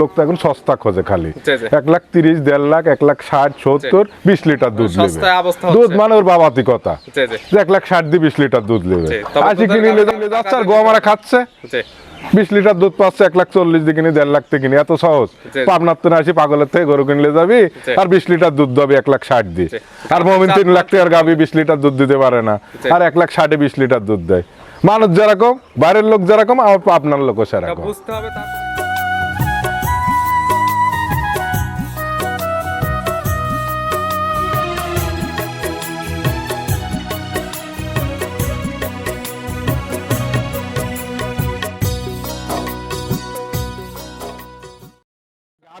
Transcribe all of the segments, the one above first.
লোক তো এখন সস্তা খোঁজে খালি। এক লাখ তিরিশ দেড় লাখ এক লাখ ষাট সত্তর বিশ লিটার দুধ নেবে। দুধ মানে ওর বাবাতিকতা জি জি। এক লাখ ষাট দিয়ে বিশ লিটার দুধ নেবে। আশি কিনে যাচ্ছে আর খাচ্ছে। বিশ লিটার দুধ পাচ্ছে এক লাখ চল্লিশ দিয়ে কিনে দেড় লাখ থেকে কিনে এত সহজ। পাবনার তো না আসি পাগলের থেকে গরু কিনলে যাবি আর বিশ লিটার দুধ দেবে এক লাখ ষাট দিয়ে। আর মমিন তিন লাখ টাকার গাবি বিশ লিটার দুধ দিতে পারে না। আর এক লাখ ষাটে বিশ লিটার দুধ দেয়। মানুষ যেরকম বাইরের লোক যেরকম আমার আপনার লোকও সেরকম। বুঝতে হবে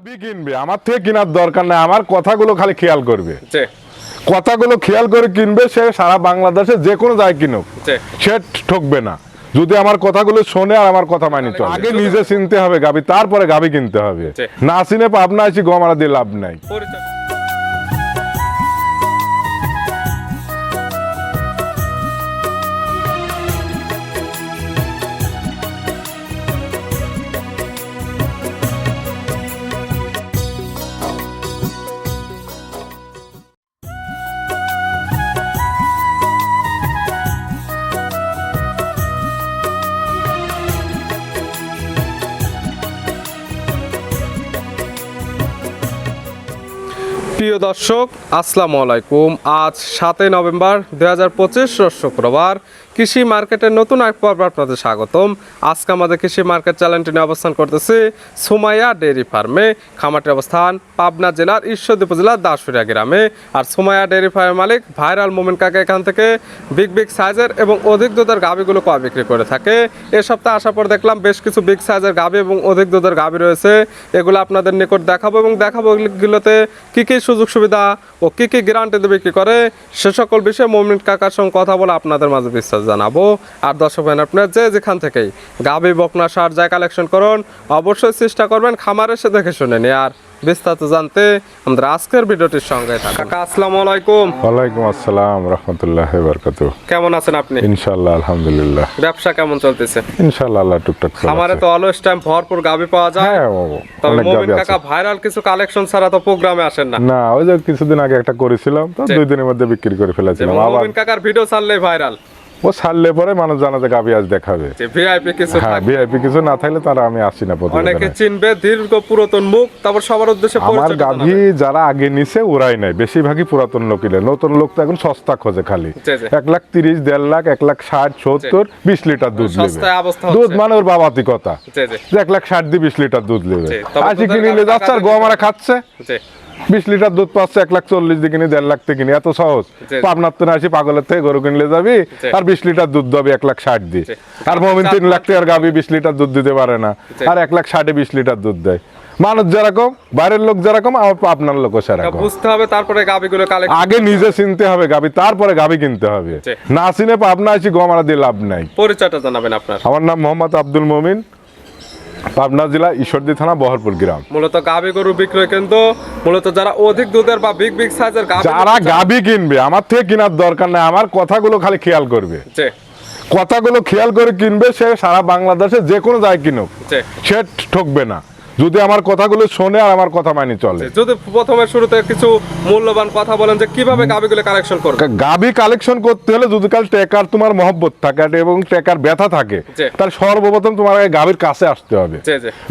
গাবি কিনবে আমার থেকে কেনার দরকার নাই আমার কথাগুলো খালি খেয়াল করবে। কথাগুলো খেয়াল করে কিনবে সে সারা বাংলাদেশে যে কোনো জায়গায় কিনুক। সে ঠকবে না। যদি আমার কথাগুলো শোনে আর আমার কথা মানি চলে। আগে নিজে চিনতে হবে গাবি তারপরে গাবি কিনতে হবে। না চিনে পাবনা আসি গমারা দিয়ে লাভ নাই। প্রিয় দর্শক, আসসালামু আলাইকুম। আজ সাতই নভেম্বর দুই হাজার পঁচিশ শুক্রবার। কৃষি মার্কেটের নতুন এক পর্ব আপনাদের স্বাগতম। আজকে আমাদের কৃষি মার্কেট চ্যানেলটি নিয়ে অবস্থান করতেছি সুমাইয়া ডেয়ারি ফার্মে খামারটির অবস্থান পাবনা জেলার ঈশ্বরদী জেলার দাসুরিয়া গ্রামে। আর সুমাইয়া ডেয়ারি ফার্মের মালিক ভাইরাল মোমেন কাকা এখান থেকে বিগ বিগ সাইজের এবং অধিক দুধের গাভিগুলো কয় বিক্রি করে থাকে। এ সপ্তাহে আসার পর দেখলাম বেশ কিছু বিগ সাইজের গাভি এবং অধিক দুধের গাভি রয়েছে। এগুলো আপনাদের নিকট দেখাবো এবং দেখাবো এগুলোতে কি কি সুযোগ সুবিধা ও কী কী কি দেবে, কী করে, সে সকল বিষয়ে মোমিন কাকার সঙ্গে কথা বলে আপনাদের মাঝে বিশ্বাস জানাব। আর দর্শক ভাই আপনার যে যেখান থেকেই গাভী বকনা, সার যায় কালেকশন করুন, অবশ্যই চেষ্টা করবেন খামার এসে দেখে শুনে নিয়ে আর বিস্তারিত জানতে আমাদের আজকের ভিডিওটির সঙ্গে থাকুন। কাকা আসসালামু আলাইকুম। ওয়ালাইকুম আসসালাম রহমতুল্লাহ বরকাত কেমন আছেন আপনি? ইনশাল্লাহ আলহামদুলিল্লাহ। ব্যবসা কেমন চলতেছে? ইনশাল্লাহ আল্লাহ টুকটাক চলে খামারে তো অলওয়েজ টাইম ভরপুর গাভি পাওয়া যায়। হ্যাঁ তবে মোমিন কাকা ভাইরাল কিছু কালেকশন ছাড়া তো প্রোগ্রামে আসেন না। না ওই যে কিছুদিন আগে একটা করেছিলাম তো দুই দিনের মধ্যে বিক্রি করে ফেলেছিলাম। আবার মোমিন কাকার ভিডিও ছাড়লে ভাইরাল ও ছাড়লে পরে মানুষ জানাতে গাবি আজ দেখাবে। ভিআইপি কিছু হ্যাঁ ভিআইপি কিছু না থাকলে তারা আমি আসি না অনেকে চিনবে দীর্ঘ পুরাতন মুখ তারপর সবার উদ্দেশ্যে আমার গাভী যারা আগে নিছে ওরাই নাই বেশিরভাগই পুরাতন লোকিলে নতুন লোক তো এখন সস্তা খোঁজে খালি। এক লাখ তিরিশ দেড় লাখ এক লাখ ষাট সত্তর বিশ লিটার দুধ নেবে। দুধ। মানে ওর বাবাতিকতা জি জি। এক লাখ ষাট দিয়ে বিশ লিটার দুধ নেবে। আশি কিনে যাচ্ছে আর টাকা গোয়ামারা খাচ্ছে। বিশ লিটার দুধ পাচ্ছে এক লাখ চল্লিশ দিয়ে কিনে দেড় লাখ থেকে কিনে এত সহজ। পাবনার তো আসি পাগলের থেকে গরু কিনলে যাবি আর বিশ লিটার দুধ দেবে এক লাখ ষাট দিয়ে। আর মমিন তিন লাখ টাকার গাবি বিশ লিটার দুধ দিতে পারে না। আর এক লাখ ষাটে বিশ লিটার দুধ দেয়। মানুষ যেরকম বাইরের লোক যেরকম আমার আপনার এটা সেরকম। বুঝতে হবে তারপরে গাবিগুলো কালেক্ট আগে নিজে চিনতে হবে গাবি তারপরে গাবি কিনতে হবে। না চিনে পাবনা আসি গমারা দিয়ে লাভ নাই। পরিচয়টা জানাবেন আপনার। আমার নাম মোহাম্মদ আব্দুল মমিন। পাবনা জেলা ঈশ্বরদী থানা বহরপুর গ্রাম। মূলত গাবি গরু বিক্রয় কিন্তু মূলত যারা অধিক দুধের বা বিগ বিগ সাইজের গাবি যারা গাবি কিনবে আমার থেকে কেনার দরকার নাই আমার কথাগুলো খালি খেয়াল করবে। জি। কথাগুলো খেয়াল করে কিনবে সে সারা বাংলাদেশে যে কোনো জায়গায় কিনুক সে ঠকবে না। যদি আমার কথাগুলো শোনে আর আমার কথা মানি চলে। যদি প্রথমে শুরুতে কিছু মূল্যবান কথা বলেন যে কীভাবে গাবিগুলো কালেকশন করবে? গাবি কালেকশন করতে হলে যদি কাল টেকার তোমার মহব্বত থাকে এবং টেকার ব্যথা থাকে। তাহলে সর্বপ্রথম তোমার গাবির কাছে আসতে হবে।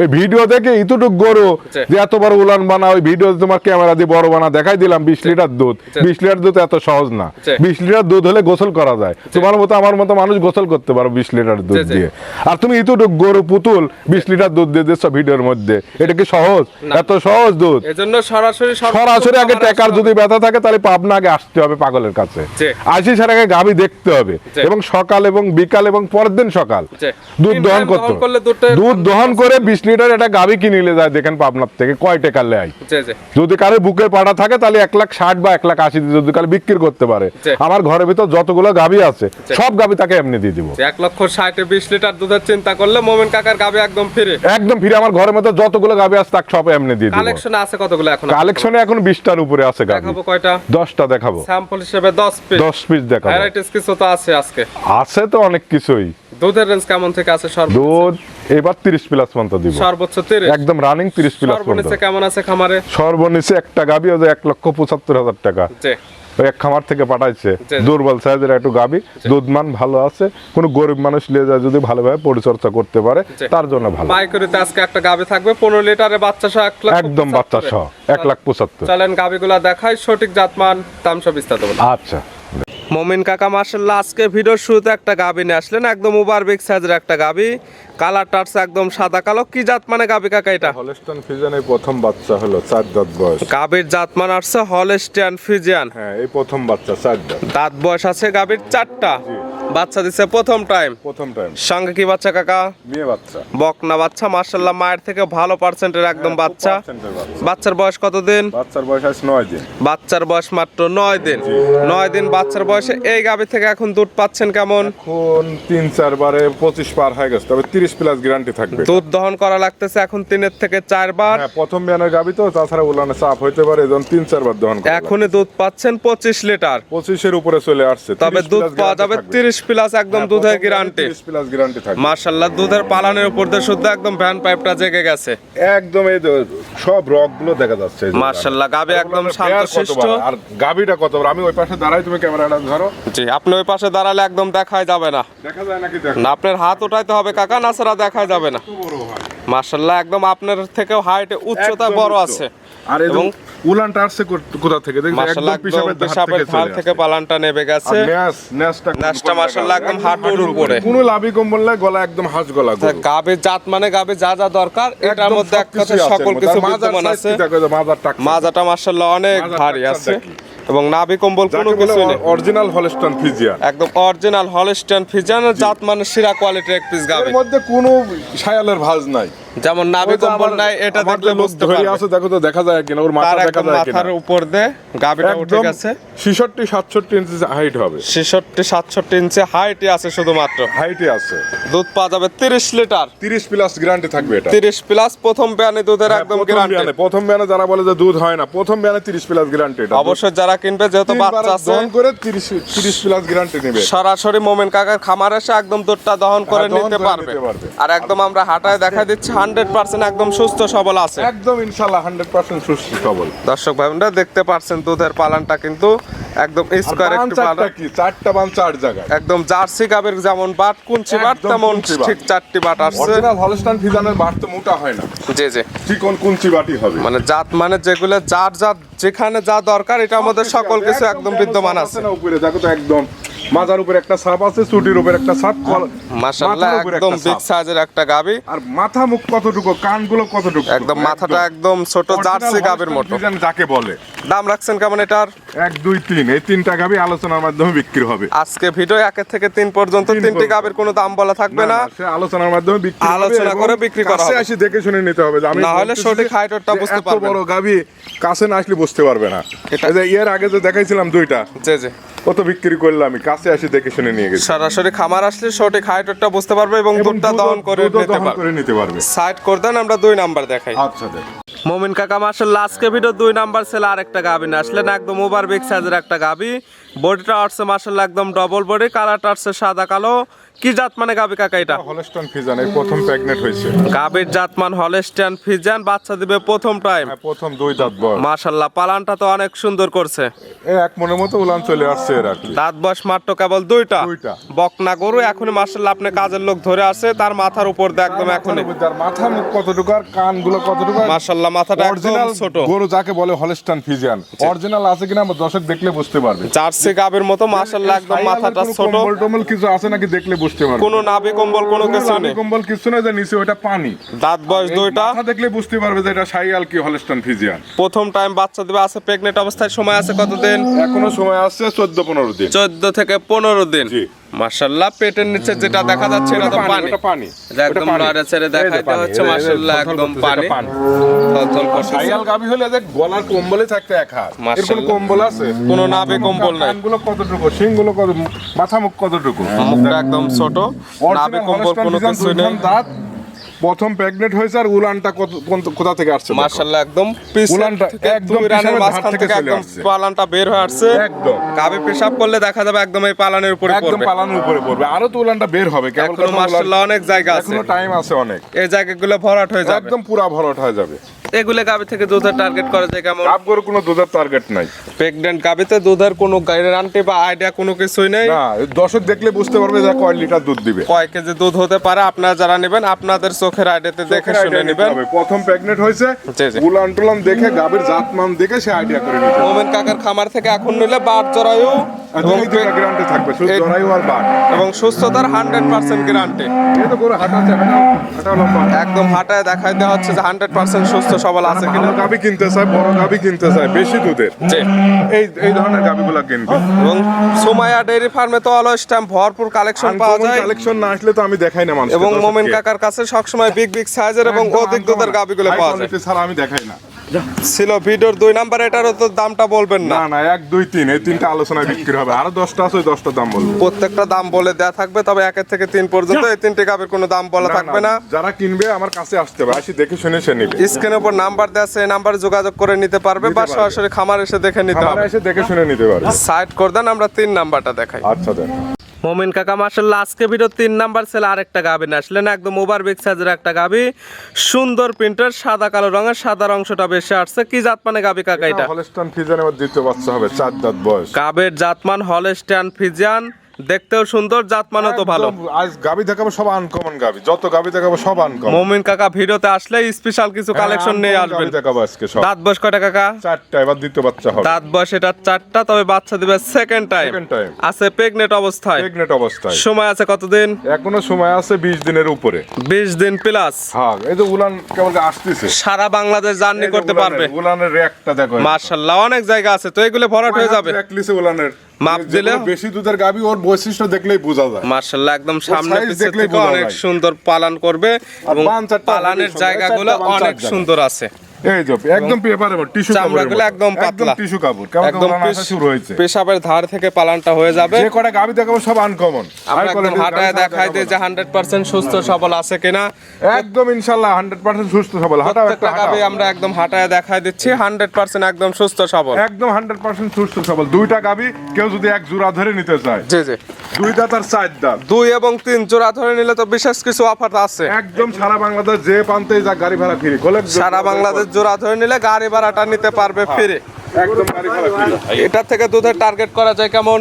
এই ভিডিও দেখে ইতুটুক গরু যে এত বড় উলান বানা ওই ভিডিও তোমার ক্যামেরা দিয়ে বড় বানা দেখাই দিলাম বিশ লিটার দুধ। বিশ লিটার দুধ এত সহজ না। বিশ লিটার দুধ হলে গোসল করা যায়। তোমার মতো আমার মতো মানুষ গোসল করতে পারো বিশ লিটার দুধ। দিয়ে। আর তুমি ইতুটুক গরু পুতুল বিশ লিটার দুধ দিয়ে দিচ্ছ ভিডিওর মধ্যে। এটা কি সহজ? এত সহজ দুধ। এজন্য সরাসরি সরাসরি আগে টেকার যদি ব্যথা থাকে তাহলে পাবনা আগে আসতে হবে পাগলের কাছে। আসি আগে গাভি দেখতে হবে। এবং সকাল এবং বিকাল এবং পরের দিন সকাল। দুধ দহন করতে দুধ দহন করে বিশ লিটার এটা গাভি কিনিলে যায় দেখেন পাবনার থেকে কয় লেয়? যদি কারও বুকের পাড়া থাকে তাহলে এক লাখ ষাট বা এক লাখ আশি যদি কারও বিক্রি করতে পারে। আমার ঘরের ভিতর যতগুলো গাভি আছে সব গাভি তাকে এমনি দিয়ে দিব। এক লক্ষ ষাটে বিশ লিটার দুধের চিন্তা করলে মোমেন কাকার গাবি একদম ফিরে একদম ফিরে আমার ঘরের মধ্যে যতগুলো গাভি আছে তাকে সব এমনি দিয়ে দিব। কালেকশনে আছে কতগুলো এখন? কালেকশনে এখন বিশটার উপরে আছে গাভি দেখাবো কয়টা? দশটা দেখাবো। স্যাম্পল হিসেবে দশ পিস দশ পিস দেখাবো। ভ্যারাইটিস কিছু তো আছে আজকে। আছে তো অনেক কিছুই। দুধের রেঞ্জ কেমন থেকে আছে? সর্ব দুধ এবার তিরিশ প্লাস পর্যন্ত দিব। সর্বোচ্চ তিরিশ? একদম রানিং তিরিশ প্লাস পর্যন্ত। সর্বনিচে কেমন আছে খামারে? সর্বনিচে একটা গাবি যে এক লক্ষ পঁচাত্তর হাজার টাকা। জি। এক খামার থেকে পাঠাইছে। দুর্বল সাইজের একটু গাবি দুধমান ভালো আছে কোনো গরিব মানুষ নিয়ে যায় যদি ভালোভাবে পরিচর্যা করতে পারে তার জন্য ভালো। পাইকারিতে আজকে একটা গাবি থাকবে পনেরো লিটারে বাচ্চা সহ এক লাখ একদম বাচ্চা সহ এক লাখ পঁচাত্তর। চলেন গাবিগুলা দেখাই সঠিক জাতমান দাম সব বিস্তারিত আচ্ছা। মমিন কাকা মার্শাল্লাহ আজকে ভিডিওর শুরুতে একটা গাবি নিয়ে আসলেন একদম উবার বিগ সাইজের একটা গাবি। কালার টার্স একদম সাদা কালো। কি জাত মানে গাবি কাকা এটা? হলস্টন ফিজনের প্রথম বাচ্চা হলো চার দাঁত বয়স। গাবির জাত মানে আসছে হলস্টিয়ান ফিজিয়ান। হ্যাঁ এই প্রথম বাচ্চা চার দাঁত। দাঁত বয়স আছে গাবির চারটা। বাচ্চা দিছে প্রথম টাইম। প্রথম টাইম। সঙ্গে কি বাচ্চা কাকা? মেয়ে বাচ্চা। বকনা বাচ্চা মার্শাল্লাহ মায়ের থেকে ভালো পার্সেন্টের একদম বাচ্চা। বাচ্চার বয়স কতদিন? বাচ্চার বয়স আছে নয় দিন। বাচ্চার বয়স মাত্র নয় দিন। নয় দিন বাচ্চার বয়সে এই গাবি থেকে এখন দুধ পাচ্ছেন কেমন? এখন তিন চারবারে পঁচিশ পার হয়ে গেছে তবে তিরিশ প্লাস গ্যারান্টি থাকবে। দুধ দহন করা লাগতেছে এখন তিনের থেকে চারবার। হ্যাঁ প্রথম বিয়ানের গাবি তো তাছাড়া উলানে চাপ হইতে পারে তিন চারবার দহন এখনই দুধ পাচ্ছেন পঁচিশ লিটার। পঁচিশের উপরে চলে আসছে তবে দুধ পাওয়া যাবে তিরিশ প্লাস একদম হ্যাঁ, দুধের গ্যারান্টি প্লাস গ্যারান্টি থাকবে। মার্শাল্লাহ দুধের পালানের উপর দিয়ে শুদ্ধ একদম ভ্যান পাইপটা জেগে গেছে। একদম এই সব রকগুলো দেখা যাচ্ছে মার্শাল্লাহ গাবি একদম শান্তশিষ্ট আর গাবিটা কতবার আমি ওই পাশে দাঁড়াই তুমি ক্যামেরাটা ধরো। জি আপনি ওই পাশে দাঁড়ালে একদম দেখাই যাবে না। দেখা যায় নাকি না আপনার হাত উঠাইতে হবে কাকা না ছাড়া দেখা যাবে না। মার্শাল্লাহ একদম আপনার থেকেও হাইটে উচ্চতা বড় আছে। আর এবং উলানটা আসছে কোথা থেকে? একদম ধার থেকে পালানটা নেবে গেছে। ন্যাস ন্যাসটা একদম হাঁটুর উপরে। কোনো লাভি কম্বল নাই গলা একদম হাঁস গলা। গাবের জাত মানে গাবে যা যা দরকার এটার মধ্যে এক কথা সকল কিছু বিদ্যমান আছে। মাজাটা মার্শাল্লাহ অনেক ভারী আছে? এবং নাভি কম্বল কোনো কিছু নেই। অরিজিনাল হলস্টন ফিজিয়া একদম অরিজিনাল হলস্টেন ফিজিয়ান জাত মানে সেরা কোয়ালিটির এক পিস গাবে এর মধ্যে কোনো শায়ালের ভাঁজ নাই। যেমন নাভি কম্বল নাই এটা দেখলে বুঝতে পারবে। আছে দেখো তো দেখা যায় কিনা ওর মাথা দেখা যায় কিনা। মাথার উপর দিয়ে গাবিটা উঠে গেছে। ছিষট্টি সাতষট্টি ইঞ্চি হাইট হবে। ছেষট্টি সাতষট্টি ইঞ্চি হাইটই আছে শুধুমাত্র। হাইটে আছে। দুধ পাওয়া যাবে তিরিশ লিটার। তিরিশ প্লাস গ্যারান্টি থাকবে এটা। তিরিশ প্লাস প্রথম প্যানে দুধের হ্যাঁ, একদম গ্যারান্টি বিয়ানে প্রথম বিয়ানে যারা বলে যে দুধ হয় না প্রথম বিয়ানে তিরিশ প্লাস গ্যারান্টি এটা। অবশ্যই যারা কিনবে যেহেতু বাচ্চা আছে দহন করে তিরিশ তিরিশ প্লাস গ্যারান্টি নেবে। সরাসরি মোমেন কাকার খামার এসে একদম দুধটা দহন করে হ্যাঁ, নিতে পারবে। নিতে পারবে। আর একদম আমরা হাটায় দেখা দিচ্ছি হান্ড্রেড পার্সেন্ট একদম সুস্থ সবল আছে। একদম ইনশাল্লাহ হান্ড্রেড পার্সেন্ট সুস্থ সবল। দর্শক ভাই বোনেরা দেখতে পাচ্ছেন দুধের পালানটা কিন্তু একদম স্কোয়ার একটু পালান কি? চারটা বান চার জায়গায়। একদম জার্সি গাবের যেমন বাট কুঞ্চি বাট তেমন ঠিক চারটি বাট আসছে। অরিজিনাল হলস্টাইন ফিজানের বাট তো মোটা হয় না। জি জি। চিকন কুঞ্চি বাটি হবে। মানে জাত মানে যেগুলো যার যার যেখানে যা দরকার এটা আমাদের সকল কিছু একদম বিদ্যমান আছে। উপরে দেখো তো একদম মাজার উপরে একটা সাপ আছে চুটির উপরে একটা সাপ মাশাআল্লাহ একদম বিগ সাইজের একটা গাবি। আর মাথা মুখ কতটুকু কানগুলো কতটুকু? একদম মাথাটা একদম ছোট জার্সি গাবির মতো। যাকে বলে। দাম রাখছেন কেমন এটার? এক দুই তিন। এই তিনটা গাবি আলোচনার মাধ্যমে বিক্রি হবে। আজকে ভিডিও একের থেকে তিন পর্যন্ত তিন তিনটি। গাবির কোনো দাম বলা থাকবে না আলোচনার মাধ্যমে বিক্রি আলোচনা করে বিক্রি করা হবে। আসি দেখে শুনে নিতে হবে আমি না হলে সঠিক height বুঝতে পারবে বড় গাবি কাছে না আসলে বুঝতে পারবে না। এটা- যে এর আগে যে দেখাইছিলাম দুইটা জি জি। কত বিক্রি করলাম আমি? কাছে আসি দেখে শুনে নিয়ে গেছে। সরাসরি খামার আসলে সঠিক হাইটটা বুঝতে পারবে এবং দুধটা দহন করে নিতে পারবে। করে নিতে পারবে। সাইড করে দেন আমরা দুই নাম্বার দেখাই। আচ্ছা মোমিন কাকা মাসের আজকে ভিডিও দুই নাম্বার ছেলে আরেকটা গাবি না। আসলে না একদম ওভার বিগ সাইজের একটা গাবি। বডিটা আসছে মাসাল্লাহ একদম ডবল বডি কালারটা আসছে সাদা কালো। কি জাত মানে গাবি কাকা এটা? হলস্টন ফিজান এই প্রথম প্রেগনেন্ট হয়েছে। গাবির জাতমান হলেস্টিয়ান ফিজান বাচ্চা দিবে প্রথম টাইম হ্যাঁ, প্রথম দুই দাঁত বয়স। মাশাল্লাহ পালানটা তো অনেক সুন্দর করছে। এই এক মনের মতো উলান চলে আসছে এর আর কি। দাঁত বয়স মাত্র কেবল দুইটা। দুইটা। বকনা গরু এখনই মাশাল্লাহ আপনি কাজের লোক ধরে আছে তার মাথার উপর দিয়ে একদম এখনই। তার মাথা মুখ কতটুকু আর কানগুলো কতটুকু আর মাশাল্লাহ মাথাটা একদম অরিজিনাল ছোট। গরু যাকে বলে হলস্টান ফিজিয়ান অরিজিনাল আছে কিনা আমার দর্শক দেখলে বুঝতে পারবে। জার্সি গাবের মতো একদম মাথাটা ছোট। কম্বল টম্বল কিছু আছে নাকি দেখলে বুঝতে পারবে? কোনো নাভি কম্বল কোনো কিছু নেই। কম্বল কিছু না যে নিচে ওটা পানি। দাঁত বয়স দুইটা। মাথা দেখলে বুঝতে পারবে যে এটা সাইয়াল কি হলস্টন ফিজিয়ান। প্রথম টাইম বাচ্চা দেবে আছে প্রেগনেন্ট অবস্থায় সময় আছে কতদিন? এখনও সময় আছে চোদ্দ পনেরো দিন। চোদ্দ থেকে পনেরো দিন। জি। মাশাল্লাহ পেটের নিচে যেটা দেখা যাচ্ছে এটা তো পানি এটা পানি। একদম ছেড়ে দেখাইতে হচ্ছে একদম পানি। থলথল করছে সাইয়াল গাবি হলে যে গলার কম্বলে থাকতে এক হাত। এরকম কম্বল আছে? কোনো নাভি কম্বল নাই। কানগুলো কতটুকু? শিংগুলো কত মাথা মুখ কতটুকু? মুখটা একদম ছোট। নাবে কম্বল কোনো কিছু নেই। দাঁত। প্রথম প্রেগনেন্ট হয়েছে আর উলানটা কোথা থেকে আসছে। মাশাআল্লাহ একদম উলানটা একদম ইরানের রানের মাঝখান থেকে একদম পালানটা বের হয়ে আসছে। একদম। কাবে পেশাব করলে দেখা যাবে একদম এই পালানের উপরে পড়বে। একদম পালানের উপরে পড়বে। আরও তো উলানটা বের হবে। কেবল মাশাআল্লাহ অনেক জায়গা আছে। এখনও টাইম আছে অনেক। এই জায়গাগুলো ভরাট হয়ে যাবে। একদম পুরো ভরাট হয়ে যাবে। এগুলো গাবে থেকে দুধের টার্গেট করা যায় কেমন? গাব গরু কোনো দুধের টার্গেট নাই। প্রেগনেন্ট গাবিতে দুধের কোনো গ্যারান্টি বা আইডিয়া কোনো কিছুই নেই? না দর্শক দেখলে বুঝতে পারবে যে কয় লিটার দুধ দিবে। কয় কেজি দুধ হতে পারে আপনারা যারা নেবেন আপনাদের চোখের আইডিয়াতে দেখে শুনে নেবেন। প্রথম প্রেগনেন্ট হয়েছে। উলান টুলান দেখে গাবের জাত মান দেখে সে আইডিয়া করে নিতে মোমেন কাকার খামার থেকে এখন নিলে বাট জরায়ু এবং গ্যারান্টি থাকবে শুধু জরায়ু আর বাট এবং সুস্থতার হান্ড্রেড পার্সেন্ট গ্যারান্টি লম্বা। একদম হাঁটায় দেওয়া হচ্ছে যে হান্ড্রেড পার্সেন্ট সুস্থ সবল আছে কিনা। গাবি কিনতে চায় বড় গাবি কিনতে চায় বেশি দুধের। জি। এই এই ধরনের গাবিগুলো কিনবে। এবং সোমায়া ডেইরি ফার্মে তো অলওয়েজ টাইম ভরপুর কালেকশন পাওয়া যায়। কালেকশন না আসলে তো আমি দেখাই না মানুষ এবং মোমেন কাকার কাছে সবসময় বিগ বিগ সাইজের এবং অধিক দুধের গাবিগুলো পাওয়া যায়। ছাড়া আমি দেখাই না। ছিল ভিডিওর দুই নাম্বার এটারও তো দামটা বলবেন না। না না এক দুই তিন এই তিনটা আলোচনায় বিক্রি হবে। আরও দশটা আছে দশটা দাম বলব। প্রত্যেকটা দাম বলে দেয়া থাকবে তবে একের থেকে তিন পর্যন্ত এই তিনটে গাবির কোনো দাম বলা থাকবে না। যারা কিনবে আমার কাছে আসতে হবে। আসি দেখে শুনে সে নিবে। স্ক্রিনের উপর নাম্বার দেওয়া আছে এই নাম্বারে যোগাযোগ করে নিতে পারবে বা সরাসরি খামার এসে দেখে নিতে হবে। এসে দেখে শুনে নিতে পারে সাইড করে দেন আমরা তিন নাম্বারটা দেখাই। আচ্ছা দেখ মোমিন কাকা মাসাল্লাহ আজকে ভিডিও তিন নাম্বার ছেলে আরেকটা গাবি না আসলেন। একদম ওভার বিগ সাইজের একটা গাবি। সুন্দর প্রিন্টের সাদা কালো রঙের সাদা অংশটা বেশি আসছে। কি জাত মানে গাবি কাকা এটা হলস্টান ফিজান এবার দ্বিতীয় বাচ্চা হবে চার দাঁত বয়স। গাবের জাতমান হলস্টান ফিজিয়ান দেখতেও সুন্দর জাত জাতমানও তো ভালো। আজ গাবি দেখাবো সব আনকমন গাবি যত গাবি দেখাবো সব আনকমন মোমিন কাকা ভিডিওতে আসলে স্পেশাল কিছু কালেকশন নিয়ে আসবেন। দেখাবো আজকে সব। দাঁত বয়স কয়টা কাকা? চারটা এবার দ্বিতীয় বাচ্চা হবে। দাঁত বয়স এটা চারটা তবে বাচ্চা দিবে সেকেন্ড টাইম Second time। আছে প্রেগনেন্ট অবস্থায়। প্রেগনেন্ট অবস্থায়। সময় আছে কতদিন? এখনও সময় আছে বিশ দিনের উপরে। বিশ দিন প্লাস হ্যাঁ এই যে উলান কেবল আসতেছে। সারা বাংলাদেশ জার্নি করতে পারবে। উলানের র্যাকটা দেখো। মার্শাল্লাহ অনেক জায়গা আছে তো এগুলো ভরাট হয়ে যাবে। র্যাক লিসে উলানের। মাপ দিলে? বেশি দুধের গাবি ওর বৈশিষ্ট্য দেখলেই বোঝা যায়। মার্শাল্লাহ একদম সামনে দেখলে অনেক সুন্দর পালন করবে এবং পালানের জায়গাগুলো অনেক সুন্দর আছে। এই যে একদম পেপারে টিস্যু চামড়াগুলো একদম পাতলা। টিস্যু কাপড়। একদম শুরু হয়েছে। পেশাবের ধার থেকে পালানটা হয়ে যাবে। যে কটা গাবি দেখাবো সব আনকমন আমরা একদম হাঁটায় দেখাই যে হান্ড্রেড পার্সেন্ট সুস্থ সবল আছে কিনা। একদম ইনশাআল্লাহ 100% সুস্থ সবল। হাঁটাও একটা গাবি আমরা একদম হাঁটায় দেখাই দিচ্ছি হান্ড্রেড পার্সেন্ট একদম সুস্থ সবল। একদম 100% সুস্থ সবল। দুইটা গাবি কেউ যদি এক জোড়া ধরে নিতে চায়। জি জি। দুই দাঁত আর চার দাঁত। দুই এবং তিন জোড়া ধরে নিলে তো বিশেষ কিছু অফার আছে। একদম সারা বাংলাদেশ যে প্রান্তে যা গাড়ি ভাড়া ফ্রি। সারা বাংলাদেশ জোড়া ধরে নিলে গাড়ি ভাড়াটা নিতে পারবে ফিরে। একদম গাড়ি ভাড়া এটার এটা থেকে দুধের টার্গেট করা যায় কেমন?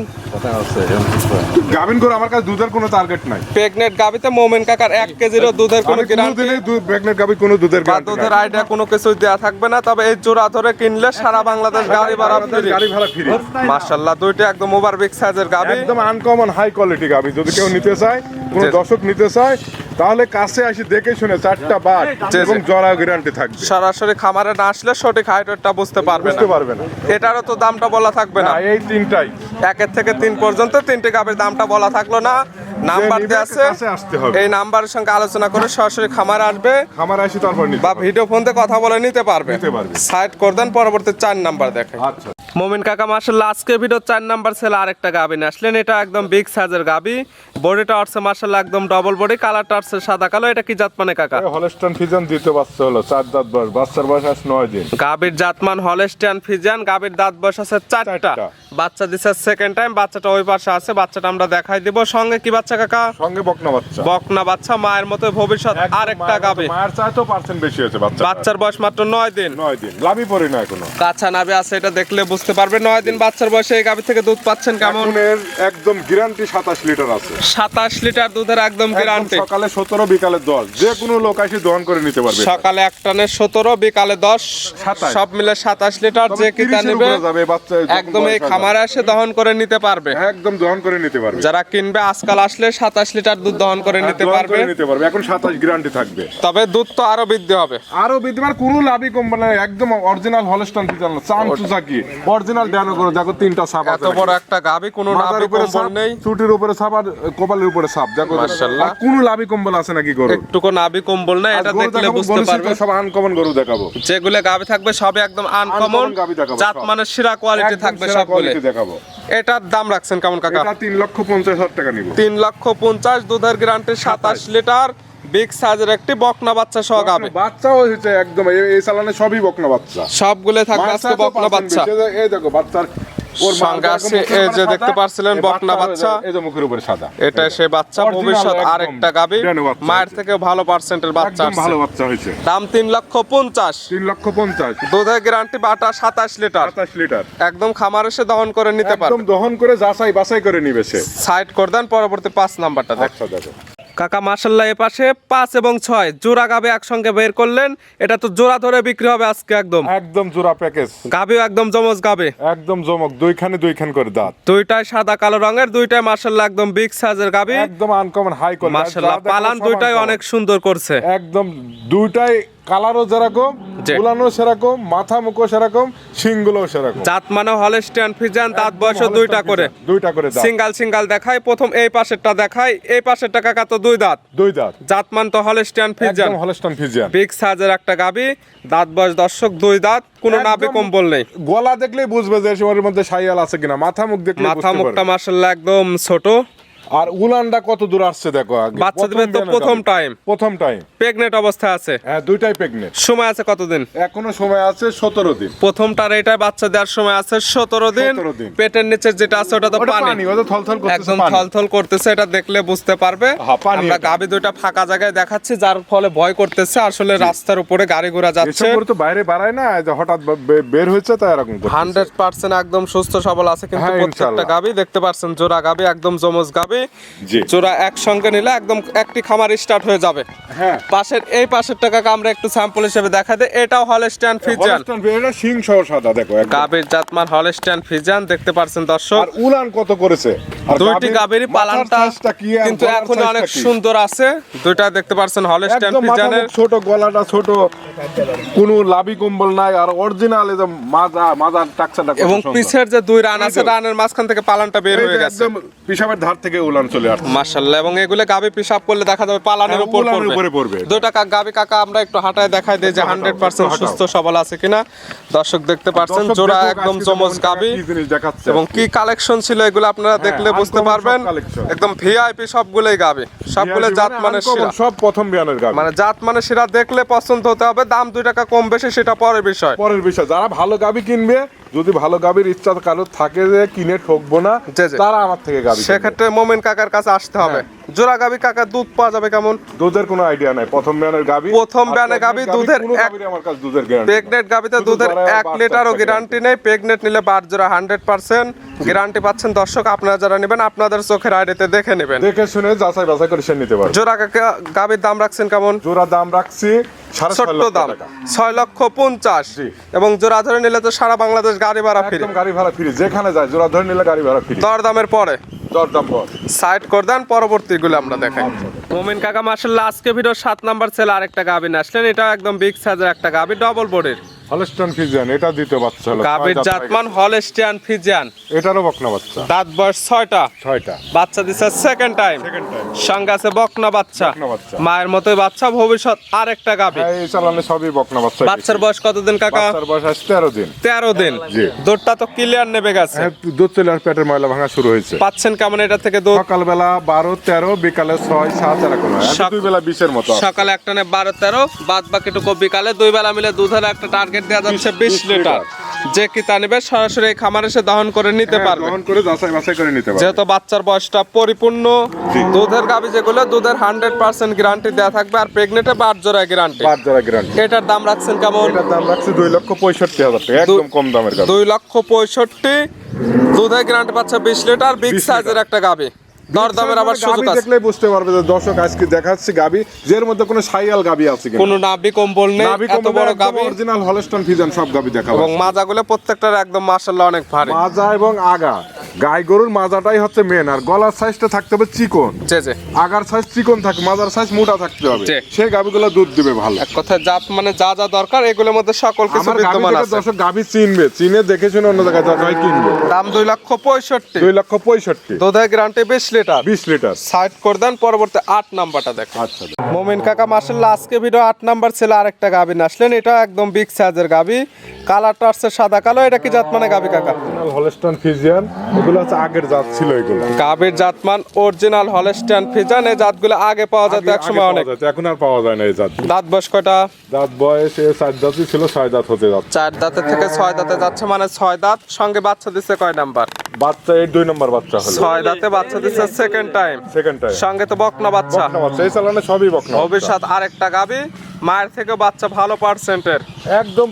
গাবিন করে আমার কাছে দুধের কোনো টার্গেট নাই। প্রেগনেন্ট গাবিতে মোমেন কাকার এক কেজিরও দুধের কোনো গ্যারান্টি দুধ প্রেগনেন্ট গাবি কোনো দুধের গ্যারান্টি দুধের আইডিয়া কোনো কিছু দেওয়া থাকবে না তবে এই জোড়া ধরে কিনলে সারা বাংলাদেশ গাড়ি ভাড়া ফ্রি গাড়ি ভাড়া ফ্রি মাশাল্লাহ দুইটা একদম ওভার বিগ সাইজের গাবি একদম আনকমন হাই কোয়ালিটি গাবি যদি কেউ নিতে চায় কোনো দর্শক নিতে চায় তাহলে কাছে আসি দেখে শুনে চারটা বাট। এবং জরা গ্যারান্টি থাকবে। সরাসরি খামারে না আসলে সঠিক হাইটটা বুঝতে পারবে না। বুঝতে পারবে না। এটারও তো দামটা বলা থাকবে না। না এই তিনটাই। একের থেকে তিন পর্যন্ত তিনটে গাবির দামটা বলা থাকল না। নাম্বার দেওয়া আছে? আসতে হবে। এই নাম্বারের সঙ্গে আলোচনা করে সরাসরি খামার আসবে। খামার আসি তারপর বা ভিডিও ফোন দিয়ে কথা বলে নিতে পারবে। নিতে পারবে। সাইড করে দেন পরবর্তী চার নাম্বার আচ্ছা। মোমিন কাকা মার্শাল্লাহ আজকে ভিডিও চার নাম্বার ছেলে আরেকটা গাবি নিয়ে আসলেন। এটা একদম বিগ সাইজের গাবি। বডিটা আসছে মার্শাল্লাহ একদম ডবল বডি কালারটা আসছে সাদা কালো। এটা কি জাত মানে কাকা? হলস্টন ফিজন দ্বিতীয় বাচ্চা হলো চার দাঁত বয়স। বাচ্চার বয়স আজ নয় দিন। গাবির জাতমান হলেস্টিয়ান ফিজিয়ান গাবির দাঁত বয়স আছে চারটা। চারটা। বাচ্চা দিছে সেকেন্ড টাইম বাচ্চাটা ওই পাশে আছে। বাচ্চাটা আমরা দেখাই দিব। সঙ্গে কি বাচ্চা কাকা? সঙ্গে বকনা বাচ্চা। বকনা বাচ্চা মায়ের মতো ভবিষ্যৎ আরেকটা গাবি মায়ের তো পার্সেন্ট বেশি হয়েছে বাচ্চা বাচ্চার বয়স মাত্র দিন। দিন। লাভই পড়ে না এখনও। কাঁচা নাবে আছে এটা দেখলে বুঝতে পারবে দিন বাচ্চার বয়সে এই গাবি থেকে দুধ পাচ্ছেন কেমন? একদম গ্যারান্টি সাতাশ লিটার আছে। সাতাশ লিটার দুধের একদম গ্যারান্টি সকালে সতেরো বিকালে দশ। যে কোনো লোক এসে দহন করে নিতে পারবে। সকালে এক টানের সতেরো বিকালে দশ। সব মিলে সাতাশ লিটার যে কিতা নেবে বাচ্চা একদম এই খামারে এসে দহন করে নিতে পারবে। একদম দহন করে নিতে পারবে। যারা কিনবে আজকাল আসলে সাতাশ লিটার দুধ দহন করে নিতে পারবে। নিতে পারবে। এখন সাতাশ গ্যারান্টি থাকবে। তবে দুধ তো আরও বৃদ্ধি হবে। আরও বিদ্যমান কোনো লাভই কম মানে একদম অরিজিনাল হলস্টন ফিজান চাম চুজাকি অরিজিনাল ড্যানো করে দেখো তিনটা এত বড় একটা গাবি কোনো নেই। চুটির উপরে আর কপালের উপরে দেখো। মাশাআল্লাহ। কোনো লাভই কম্বল আছে নাকি গরু একটুকু নাভি কম্বল না এটা দেখলে বুঝতে পারবে। সব আনকমন গরু দেখাবো। যেগুলো গাবি থাকবে সবই একদম আনকমন জাত। মানের সেরা কোয়ালিটি থাকবে সবগুলো দেখাবো। এটার দাম রাখছেন কেমন কাকা? এটা তিন লক্ষ পঞ্চাশ হাজার টাকা নিব। তিন লক্ষ পঞ্চাশ দুধের গ্রান্টের সাতাশ লিটার বিগ সাইজের একটি বকনা বাচ্চা সহ গাবে। বাচ্চা হয়েছে একদম এই- চালানে সবই বকনা বাচ্চা। সবগুলো থাকবে আজকে বকনা বাচ্চা। এই দেখো বাচ্চার ওর মা আছে, এই যে দেখতে সাদা, বকনা বাচ্চা। এই যে মুখের উপরে সাদা। এটা সে বাচ্চা ভবিষ্যৎ আরেকটা গাবি। brand new বাচ্চা মায়ের থেকে ভালো পার্সেন্টের বাচ্চা একদম ভালো বাচ্চা হয়েছে। দাম তিন লক্ষ পঞ্চাশ। তিন লক্ষ পঞ্চাশ। দুধের গ্যারান্টি বাটা সাতাশ লিটার সাতাশ লিটার একদম খামার এসে দহন করে নিতে একদম দহন করে যাচাই বাছাই করে নিবে সে। সাইড করে দেন পরবর্তী পাঁচ নাম্বারটা দেখ আচ্ছা দেখো কাকা মার্শাল্লাহ এ পাশে পাঁচ এবং ছয়। জোড়া গাবে একসঙ্গে বের করলেন। এটা তো জোড়া ধরে বিক্রি হবে আজকে একদম। একদম জোড়া প্যাকেজ গাবেও একদম জমজ গাবে একদম জমক দুইখানে দুইখান করে দাঁত। দুইটাই সাদা কালো রঙের দুইটাই মার্শাল্লাহ একদম বিগ সাইজের গাবে একদম আনকমন হাই কোয়ালিটি মার্শাল্লাহ পালান দুইটাই অনেক সুন্দর করছে। একদম দুইটাই কালারও যেরকম জি। উলানো সেরকম মাথা মুখো সেরকম শিংগুলো সেরকম। জাত মানে হলেস্টিয়ান ফিজান দাঁত বয়স দুইটা করে। দুইটা করে সিঙ্গাল সিঙ্গাল দেখায় প্রথম এই পাশেরটা দেখায় এই পাশেরটা কাকা তো দুই দাঁত। দুই দাঁত। জাত মান তো হলেস্টিয়ান ফিজান একদম হলস্টাইন ফিজিয়ান। বিগ সাইজের একটা গাবি দাঁত বয়স দর্শক দুই দাঁত কোনো নাভি কম্বল নেই। গলা দেখলেই বুঝবে যে এর মধ্যে সাইয়াল আছে কিনা মাথা মুখ দেখলে মাথা মুখটা মার্শাল্লাহ একদম ছোট। আর উলানটা কত দূর আসছে দেখো আগে? বাচ্চা দেবে তো প্রথম টাইম প্রথম টাইম প্রেগনেন্ট অবস্থায় আছে। হ্যাঁ দুইটাই প্রেগনেন্ট সময় আছে কতদিন? এখনও সময় আছে সতেরো দিন। প্রথমটার এটা বাচ্চা দেওয়ার সময় আছে সতেরো দিন। 17 দিন। পেটের নিচে যেটা আছে ওটা তো পানি। ওটা থলথল করতেছে একদম থলথল করতেছে এটা দেখলে বুঝতে পারবে। হ্যাঁ, আমরা গাবি দুইটা ফাঁকা জায়গায় দেখাচ্ছি যার ফলে ভয় করতেছে। আসলে রাস্তার উপরে গাড়ি ঘোড়া যাচ্ছে। এসব তো বাইরে বাড়ায় না এই যে হঠাৎ বের হয়েছে তাই এরকম করতেছে। হান্ড্রেড পার্সেন্ট একদম সুস্থ সবল আছে কিন্তু হ্যাঁ, প্রত্যেকটা গাবি দেখতে পাচ্ছেন জোড়া গাবি একদম জমজ গাবি। জি। জোড়া একসঙ্গে নিলে একদম একটি খামার স্টার্ট হয়ে যাবে। হ্যাঁ। পাশের এই পাশের টাকাকে আমরা একটু স্যাম্পল হিসেবে দেখা দিই। এটাও হলস্টাইন ফিজান হলস্টাইন এটা শিং সহ সাদা দেখো। গাবির জাতমান হলস্টাইন ফিজান দেখতে পাচ্ছেন দর্শক। আর উলান কত করেছে? আর দুইটি গাবিরই পালানটা কিন্তু এখন অনেক সুন্দর আছে। দুইটা দেখতে পাচ্ছেন একদম মাথা ফিজানের ছোট গলাটা ছোট কোনো লাভি কম্বল নাই আর অরিজিনাল যে মাজা মাজার টাকসাটা এবং পিছের যে দুই রান আছে রানের মাঝখান থেকে পালানটা বের হয়ে গেছে। একদম পিসাবের ধার থেকে উলান চলে আসছে। মার্শাল্লাহ এবং এগুলো গাবি পিসাব করলে দেখা যাবে পালানের হ্যাঁ, উপর পড়বে। পড়বে। দুইটা গাবি কাকা আমরা একটু হাঁটায় দেখাই দিই যে হাঁটাও, হান্ড্রেড একটু পার্সেন্ট হাঁটাও। সুস্থ সবল আছে কিনা। দর্শক দেখতে পাচ্ছেন জোড়া একদম গাবি। এবং কি কালেকশন ছিল এগুলো আপনারা দেখলে হ্যাঁ, বুঝতে uncommon সব পারবেন। একদম ভিআইপি সবগুলোই গাবি। সবগুলো বিহারি জাত মানে সেরা সব প্রথম বিয়ানের গাবি। মানে জাত মানে সেরা দেখলে পছন্দ হতে হবে দাম দুই টাকা কম বেশি সেটা পরের বিষয়। পরের বিষয়। যারা ভালো গাবি কিনবে যদি ভালো গাবির ইচ্ছা কারও থাকে যে কিনে ঠকবো না। তারা আমার থেকে গাবি সেক্ষেত্রে মোমেন কাকার কাছে আসতে হবে। জোড়া গাবি কাকার দুধ পাওয়া যাবে কেমন? দুধের কোনো আইডিয়া নাই। প্রথম বিয়ানের গাবি প্রথম বিয়ানের গাবি, দুধের এক- আমার কাছে দুধের গ্যারান্টি প্রেগনেন্ট গাবিতে দুধের এক লিটারও গ্যারান্টি নেই। প্রেগনেন্ট নিলে বার জোড়া হান্ড্রেড পার্সেন্ট গ্যারান্টি পাচ্ছেন দর্শক আপনারা যারা নেবেন আপনাদের চোখের আইডিতে দেখে নেবেন। দেখে শুনে যাচাই বাছাই করে সে নিতে পারবে। জোড়া কাকা গাবির দাম রাখছেন কেমন? জোড়া দাম রাখছি ছোট্ট লক্ষ দাম। ছয় লক্ষ পঞ্চাশ। এবং জোড়া ধরে নিলে তো সারা বাংলাদেশ গাড়ি ভাড়া ফ্রি। গাড়ি ভাড়া ফ্রি যেখানে যায় জোড়া ধরে নিলে গাড়ি ভাড়া ফ্রি। দর দামের পরে। দরদাম পর। সাইড করে দেন পরবর্তীগুলো আমরা দেখাই। মোমিন কাকা মার্শাল্লাহ আজকে ভিডিও সাত নাম্বার সেল আরেকটা গাবি নিয়ে আসলেন। এটা একদম বিগ সাইজের একটা গাবি ডবল বডির হলস্টন ফিজিয়ান এটা দ্বিতীয় বাচ্চা হলো জাতমান ফিজিয়ান। এটারও বকনা বাচ্চা। দাঁত বয়স ছয়টা। ছয়টা। বাচ্চা দিচ্ছে সেকেন্ড টাইম সেকেন্ড টাইম সঙ্গে আছে বকনা বাচ্চা। মায়ের মতোই বাচ্চা ভবিষ্যৎ আরেকটা গাবি হ্যাঁ এই চালানে সবই বকনা বাচ্চা বাচ্চার বয়স কতদিন কাকা? বাচ্চার বয়স আজ তেরো দিন। তেরো দিন। জি। দুধটা তো ক্লিয়ার নেবে গেছে। হ্যাঁ দুধ চলে আর পেটের ময়লা ভাঙা শুরু হয়েছে। পাচ্ছেন কেমন এটা থেকে দুধ? সকালবেলা বারো তেরো বিকালে ছয় সাত এরকম। দুই বেলা বিশের মতো। সকালে একটা নে বারো তেরো বাদ বাকিটুকু বিকালে দুই বেলা মিলে দুধের একটা টার্গেট দেওয়া যাচ্ছে বিশ লিটার। যে কি তা নেবে সরাসরি খামার এসে দহন করে নিতে হ্যাঁ, পারবে। গ্রহণ করে যাচাই বাছাই করে নিতে পারবে। যেহেতু বাচ্চার বয়সটা পরিপূর্ণ দুধের গাবি যেগুলো দুধের হান্ড্রেড পার্সেন্ট গ্যারান্টি দেওয়া থাকবে আর প্রেগনেন্টে বার জোড়া গ্যারান্টি বাদ জোড়া গ্যারান্টি এটার দাম রাখছেন কেমন? এটার দাম রাখছি দুই লক্ষ পঁয়ষট্টি হাজার টাকা একদম কম দামের গাড়ি দুই লক্ষ পঁয়ষট্টি দুধের গ্যারান্টি পাচ্ছে বিশ লিটার বিগ সাইজের একটা গাবি দর দামের আবার সুযোগ আছে। দেখলে বুঝতে পারবে যে দর্শক আজকে দেখাচ্ছি গাবি যের মধ্যে কোনো সাইয়াল গাবি আছে কিনা। কোনো নাভি কম্বল নেই এত বড় গাবি। অরিজিনাল হলস্টন ফিজান সব গাবি দেখা এবং মাজাগুলো প্রত্যেকটার একদম মাশাআল্লাহ অনেক ভারী। মাজা এবং আগা। গাই গরুর মাজাটাই হচ্ছে মেন আর গলার সাইজটা থাকতে হবে চিকন। যে যে আগার সাইজ চিকন থাকে মাজার সাইজ মোটা থাকতে হবে। সেই গাবিগুলো দুধ দিবে ভালো। এক কথায় জাত মানে যা যা দরকার এগুলোর মধ্যে সকল কিছু বিদ্যমান আছে। দর্শক গাবি চিনবে চিনে দেখে শুনে অন্য জায়গায় যাচাই কিনবে। দাম দুই লক্ষ পঁয়ষট্টি। দুই লক্ষ পঁয়ষট্টি। দুধের গ্রান্টে বিশ লিটার। বিশ লিটার। সাইড করে দেন পরবর্তী আট নাম্বারটা দেখ আচ্ছা। মোমিন কাকা মার্শাল্লাহ আজকে ভিডিও আট নাম্বার ছিল আরেকটা গাবি আসলেন। এটা একদম বিগ সাইজের গাবি কালারটা আসছে সাদা কালো এটা কি জাত মানে গাবি কাকা হলস্টন ফিজিয়ান এগুলো হচ্ছে আগের জাত ছিল এগুলো। জাতমান অরিজিনাল ফিজান এই জাতগুলো আগে পাওয়া যেত আগে- একসময় অনেক। এখন আর পাওয়া যায় না এই জাত। দাঁত বয়স কয়টা? দাঁত বয়স এ চার দাঁতই ছিল ছয় দাঁত হতে যাচ্ছে। চার দাঁতের থেকে ছয় দাঁতে যাচ্ছে মানে ছয় দাঁত সঙ্গে বাচ্চা দিচ্ছে কয় নাম্বার? বাচ্চা এই দুই নম্বর বাচ্চা হলো। ছয় দাঁতে বাচ্চা দিচ্ছে সেকেন্ড টাইম সেকেন্ড টাইম সঙ্গে তো বকনা বাচ্চা। বকনা বাচ্চা এই চালানে সবই বকনা বাচ্চা। ভবিষ্যৎ আরেকটা গাবি মায়ের থেকে বাচ্চা ভালো পার্সেন্টের একদম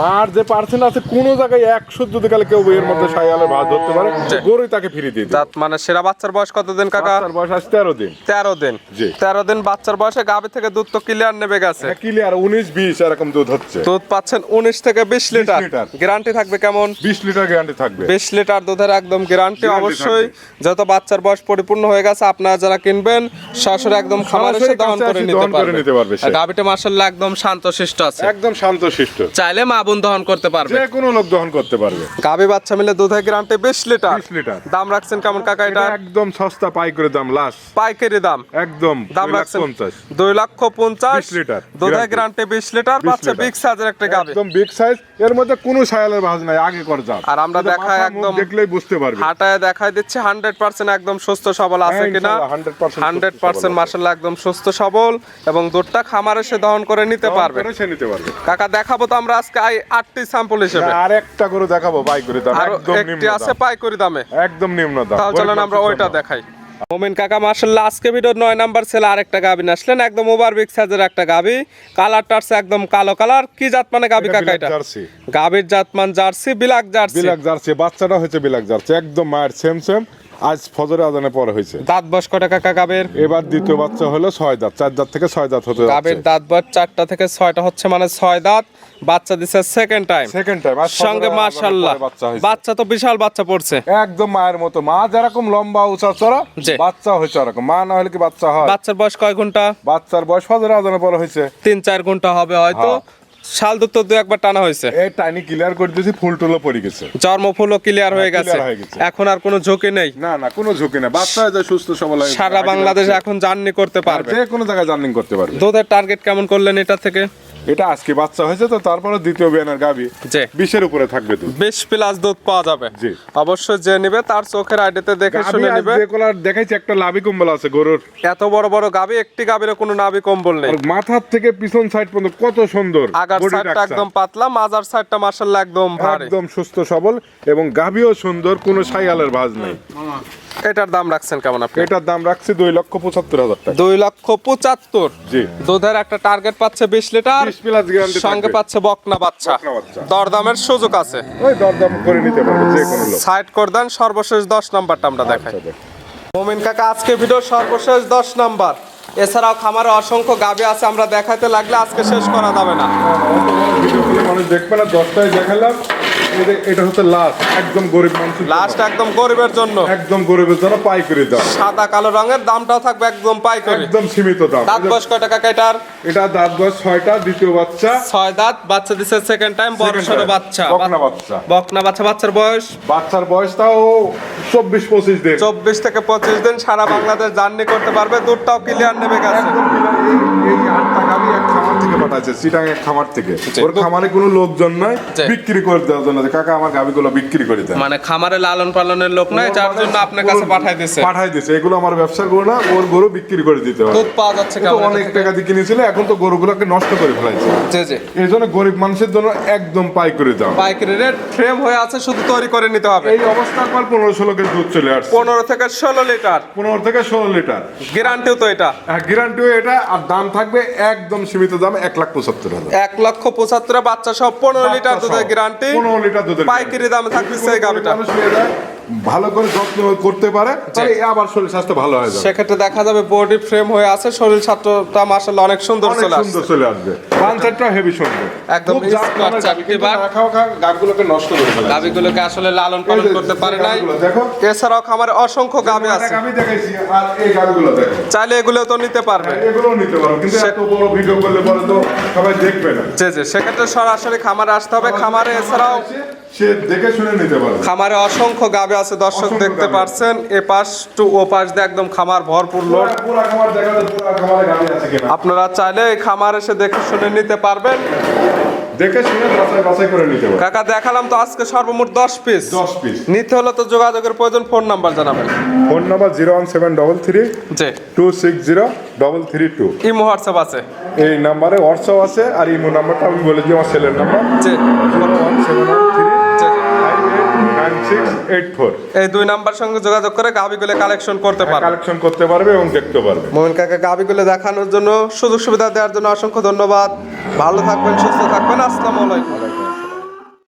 মার যে পার্সেন্ট আছে কোন জায়গায় একশো যদি কালে কেউ এর মধ্যে সাইয়ালে ভাত ধরতে পারে গরুই তাকে ফিরিয়ে দিয়ে। মানে সেরা বাচ্চার বয়স কতদিন কাকা? বাচ্চার বয়স আজ দিন। তেরো দিন। জি। তেরো দিন বাচ্চার বয়সে গাবি থেকে দুধ তো ক্লিয়ার নেবে গেছে। ক্লিয়ার বিশ এরকম দুধ হচ্ছে। দুধ পাচ্ছেন উনিশ থেকে বিশ লিটার। লিটার। গ্যারান্টি থাকবে কেমন? বিশ লিটার গ্যারান্টি থাকবে। বিশ লিটার দুধের একদম গ্যারান্টি অবশ্যই। যত বাচ্চার বয়স পরিপূর্ণ হয়ে গেছে আপনারা যারা কিনবেন সরাসরি একদম খামার এসে দহন করে নিতে পারবে। গাবিটা মার্শাল্লাহ একদম শান্তশিষ্ট আছে। একদম শান্ত শিষ্ট চাইলে মা বোন দহন করতে পারবে। যে কোনো লোক দহন করতে পারবে। গাবি বাচ্চা মিলে দুধের গ্যারান্টি বিশ লিটার। 20 লিটার। দাম রাখছেন কেমন কাকা এটা একদম সস্তা পাই করে দাম লাস্ট পাইকারি দাম। একদম দাম রাখছেন লক্ষ পঞ্চাশ। লিটার। দুধের। গ্যারান্টি লিটার 20 বাচ্চা লিটার। বিগ সাইজের একটা গাবি একদম বিগ সাইজ এর মধ্যে কোনো সায়ালের ভাজ নাই আগে কর যাও আর আমরা একদম- দেখলেই বুঝতে পারবে। হাঁটায় দিচ্ছে একদম সুস্থ সবল আছে হ্যাঁ, কিনা? 100% হান্ড্রেড সুস্থ পার্সেন্ট মার্শাল্লাহ একদম সুস্থ সবল এবং দুধটা খামারে সে দহন করে নিতে পারবে। সে নিতে পারবে। কাকা দেখাবো তো আমরা আজকে আটটি স্যাম্পল হিসেবে। আর একটা করে দেখাবো করে দাম একদম নিম্ন আছে দাম। পাইকারি দামে। একদম নিম্ন দাম। তাহলে চলেন আমরা ওইটা দেখাই। মোমিন কাকা মার্শাল্লাহ আজকে ভিডিওর নয় নাম্বার ছেলে আরেকটা গাবি নিয়ে আসলেন। একদম ওভার বিগ সাইজের একটা গাবি। কালারটা আছে একদম কালো কালার কি জাত মানে গাবি কাকা এটা? জার্সি গাবির জাতমান jersey black jersey black jersey বাচ্চাটা হচ্ছে বিলাক জার্সি একদম মায়ের সেম সেম আজ ফজরে আজানে পরে হয়েছে। দাঁত বয়স কটা কাকা গাবের? এবার দ্বিতীয় বাচ্চা হলো ছয় দাঁত চার দাঁত থেকে ছয় দাঁত হতে গাবের দাঁত বয়স চারটা থেকে ছয়টা হচ্ছে মানে ছয় দাঁত। বাচ্চা দিছে সেকেন্ড টাইম সেকেন্ড টাইম সঙ্গে মাশাআল্লাহ। বাচ্চা বাচ্চা তো বিশাল বাচ্চা পড়ছে। একদম মায়ের মতো। মা যেরকম লম্বা উঁচা চড়া বাচ্চা হয়েছে ওরকম। মা না হলে কি বাচ্চা হয়? বাচ্চার বয়স কয় ঘণ্টা? বাচ্চার বয়স হাজার আজানে পরে হয়েছে। তিন চার ঘণ্টা হবে হয়তো। হ্যাঁ। শাল দুধ তো দু একবার টানা হয়েছে। এই টাইনি ক্লিয়ার করে দিয়েছি ফুল টুলো পড়ে গেছে। চর্ম ফুলও ক্লিয়ার হয়ে গেছে। এখন আর কোনো ঝুঁকি নেই। না না কোনো ঝুঁকি না বাচ্চা হয়ে যায় সুস্থ সবল হয়ে সারা বাংলাদেশে এখন জার্নি করতে পারবে। যে কোনো জায়গায় জার্নিং করতে পারবে। দুধের টার্গেট কেমন করলেন এটা থেকে? এটা আজকে বাচ্চা হয়েছে তো তারপরে দ্বিতীয় বিয়ানের গাবি। বিশের উপরে থাকবে দুধ। বেশ প্লাস দুধ পাওয়া যাবে। জি। অবশ্যই যে নিবে তার চোখের আইডিতে দেখে শুনে নিবে। যে কলার দেখাইছি একটা লাভি কম্বল আছে গরুর। এত বড় বড় গাবি একটি গাবির কোনো নাবি কম্বল নেই। মাথার থেকে পিছন সাইড পর্যন্ত কত সুন্দর। আগার সাইডটা একদম পাতলা মাজার সাইডটা একদম ভারী। একদম সুস্থ সবল এবং সুন্দর কোনো সাইয়ালের ভাজ নেই। এটার দাম রাখছেন কেমন আপনি? এটার দাম রাখছি দুই লক্ষ পঁচাত্তর হাজার টাকা। দুই লক্ষ পঁচাত্তর। জি। দুধের একটা টার্গেট পাচ্ছে বিশ লিটার 20 plus guarantee সঙ্গে পাচ্ছে বকনা বাচ্চা। দরদামের সুযোগ আছে। ওই দরদাম করে নিতে পারবে যে কোনো লোক। সাইড করে দেন সর্বশেষ দশ নাম্বারটা আমরা দেখাই। আচ্ছা, মোমিন কাকা আজকে ভিডিও সর্বশেষ দশ নাম্বার। এছাড়াও খামারে অসংখ্য গাবে আছে, আমরা দেখাতে লাগলে আজকে শেষ করা যাবে না। দেখবে না, দশটায় দেখালাম। এটা হচ্ছে লাস্ট একদম গরিব জন্য। লাস্ট একদম গরিবের জন্য। একদম গরিবের জন্য পাইকারি দাম। সাদা কালো রঙের দামটাও থাকবে একদম পাইকারি। একদম সীমিত দাম। দাঁত বয়স কয় টাকা এটার এটা দাঁত বয়স ছয়টা দ্বিতীয় বাচ্চা। ছয় দাঁত বাচ্চা দিছে সেকেন্ড টাইম বড় Second বাচ্চা। বকনা বাচ্চা। বকনা বাচ্চা বাচ্চার বয়স? বাচ্চার বয়স তাও চব্বিশ পঁচিশ দিন। চব্বিশ থেকে পঁচিশ দিন সারা বাংলাদেশ জার্নি করতে পারবে দুধটাও ক্লিয়ার নেবে গেছে। এই- আটটা গাভী এক খামার থেকে খামার থেকে। ওর খামারে কোনো লোকজন নাই বিক্রি করে দেওয়ার জন্য। কাকা আমার গাভীগুলো বিক্রি করে দেন মানে খামারে লালন পালনের লোক নাই যার জন্য আপনার কাছে পাঠাই পাঠাই এগুলো আমার ব্যবসার গরু না ওর গরু বিক্রি করে দিতে হবে দুধ পাওয়া যাচ্ছে অনেক টাকা দিয়ে কিনেছিল এখন তো গরুগুলোকে নষ্ট করে ফেলাইছে। জি জি। এই জন্য গরিব মানুষের জন্য একদম পাই করে দাও পাইকারি রেট ফ্রেম হয়ে আছে শুধু তৈরি করে নিতে হবে। এই অবস্থার পর পনেরো ষোলো কেজি দুধ চলে আসছে। পনেরো থেকে ষোলো লিটার। পনেরো থেকে ষোলো লিটার। গ্যারান্টিও তো এটা। গ্যারান্টিও এটা আর দাম থাকবে একদম সীমিত দাম এক লাখ পঁচাত্তর হাজার। এক লক্ষ পঁচাত্তরে বাচ্চা সহ পনেরো লিটার দুধের গ্যারান্টি পনেরো লিটার দুধের পাইকারি দামে থাকবে সেই গাভিটা। ভালো করে যত্ন করতে পারে তাহলে আবার শরীর স্বাস্থ্য ভালো হয়ে যাবে। সেক্ষেত্রে দেখা যাবে বডি ফ্রেম হয়ে আছে শরীর ছাত্রটা মাসাল্লাহ অনেক সুন্দর চলে সুন্দর চলে আসবে। পাঞ্চারটা হেভি সুন্দর একদম খুব জাত smart মানের চারটি গাভী, কিন্তু বার। রাখা রাখা গাছগুলোকে নষ্ট করে ফেলে গাভিগুলোকে আসলে লালন পালন করতে পারে নাই। এছাড়াও খামারে অসংখ্য গাভি আছে। আমি দেখাইছি আর এই গাছগুলো দেখো। চাইলে এগুলো তো নিতে পারবে। এগুলোও নিতে পারো কিন্তু এত বড় ভিডিও করলে পরে তো সবাই দেখবে না। জি জি সেক্ষেত্রে সরাসরি খামারে আসতে হবে। খামারে এছাড়াও সে দেখে শুনে নিতে পারে খামারে অসংখ্য গাবে আছে দর্শক দেখতে পারছেন। এ পাশ টু ও পাশ দিয়ে একদম খামার ভরপুর লোড পুরা- পুরা খামার দেখা যায় পুরা খামারে গাভী আছে কিনা। আপনারা চাইলে এই খামার এসে দেখে শুনে নিতে পারবেন। দেখে শুনে বাছাই বাছাই করে নিতে পারবেন কাকা দেখালাম তো আজকে সর্বমোট 10 পিস 10 পিস নিতে হলে তো যোগাযোগের প্রয়োজন ফোন নাম্বার জানাবেন। ফোন নাম্বার 01733 জি। 260332 ইমো WhatsApp আছে। এই নম্বরে WhatsApp আছে আর ইমো নাম্বারটা আমি বলে দিই আমার সেলের নাম্বার। জি। 01733 এই দুই নাম্বার সঙ্গে যোগাযোগ করে গাবিগুলো কালেকশন করতে পারবে। কালেকশন করতে পারবে এবং দেখতে পারবে। মোমিন কাকা গাবিগুলো দেখানোর জন্য সুযোগ সুবিধা দেওয়ার জন্য অসংখ্য ধন্যবাদ। ভালো থাকবেন সুস্থ থাকবেন। আসসালামু আলাইকুম।